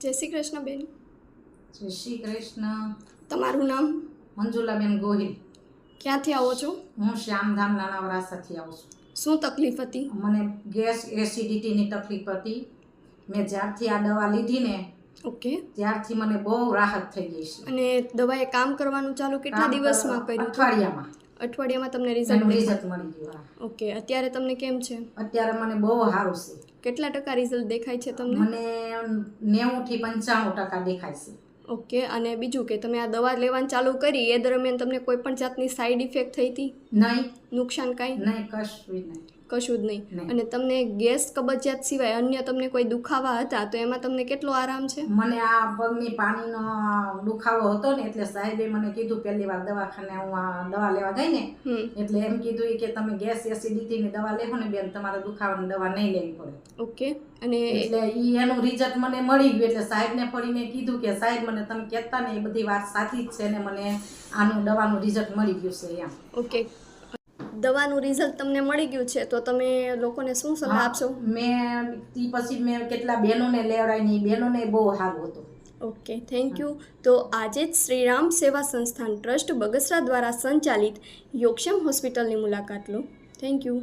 જય શ્રી કૃષ્ણ બેન જય શ્રી કૃષ્ણ. તમારું નામ? મંજુલાબેન ગોહિલ. ક્યાંથી આવો છો? હું શ્યામધામ નાના વરાસાથી આવું છું. શું તકલીફ હતી? મને ગેસ એસિડિટીની તકલીફ હતી. મેં જ્યારથી આ દવા લીધી ને ઓકે. ત્યારથી મને બહુ રાહત થઈ ગઈ છે. અને દવાએ કામ કરવાનું ચાલુ કેટલા દિવસમાં કર્યું અઠવાડિયામાં. અઠવાડિયામાં તમને રિઝલ્ટ રિઝલ્ટ મળી ગયું. ઓકે અત્યારે તમને કેમ છે? અત્યારે મને બહુ સારું છે. કેટલા ટકા રિઝલ્ટ દેખાય છે તમને? મને નેવું થી પંચાણું ટકા દેખાય છે. ઓકે અને બીજું કે તમે આ દવા લેવાનું ચાલુ કરી એ દરમિયાન તમને કોઈ પણ જાતની સાઈડ ઇફેક્ટ થઈ હતી? નહીં. નુકસાન કાંઈ? નહીં કશું નહીં. કશું જ નહીં. અને તમને ગેસ કબજિયાત સિવાય અન્ય તમને કોઈ દુખાવા હતા તો એમાં તમને કેટલો આરામ છે? મને આ પગની પાણીનો દુખાવો હતો ને એટલે સાહેબે મને કીધું પહેલી વાર દવાખાને હું આ દવા લેવા ગઈ ને એટલે એમ કીધું કે તમે ગેસ એસિડિટીની દવા લેવો ને બેન તમારે દુખાવાની દવા નહીં લેવી પડે. ઓકે. અને એટલે ઈ એનું રિઝલ્ટ મને મળી ગયું એટલે સાહેબને ફરીને કીધું કે સાહેબ મને તમે કહેતા ને એ બધી વાત સાચી જ છે ને મને આનું દવાનું રિઝલ્ટ મળી ગયું છે એમ. ઓકે. દવાનું રિઝલ્ટ તમને મળી ગયું છે તો તમે લોકોને શું સલાહ આપશો? મેં તી પછી મેં કેટલા બહેનોને લેવડાવીને બહેનોને બહુ સારું હતું. ઓકે થેન્ક યુ તો આજે જ શ્રીરામ સેવા સંસ્થાન ટ્રસ્ટ બગસરા દ્વારા સંચાલિત યોગક્ષમ હોસ્પિટલની મુલાકાત લો. Thank you